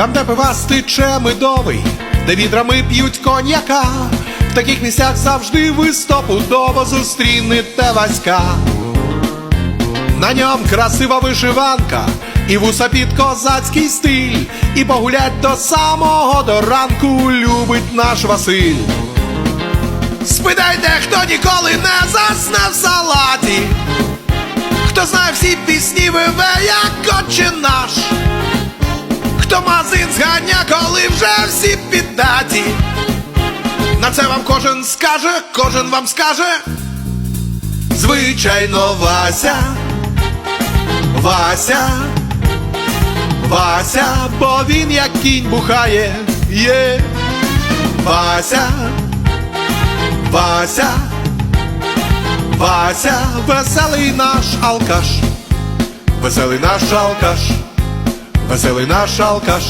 Там, де пива стиче медовий, де відрами п'ють коньяка, в таких місцях завжди ви стопудово зустрінете Васька. На ньом красива вишиванка, і вуса під козацький стиль, і погулять до самого до ранку любить наш Василь. Спитайте, хто ніколи не засне в салаті, хто знає всі пісні виве, магазин зганя, коли вже всі піддаті. На це вам кожен скаже, кожен вам скаже. Звичайно, Вася, Вася, Вася, бо він як кінь бухає, є. Вася, Вася, Вася, веселий наш алкаш, веселий наш алкаш, веселий наш алкаш.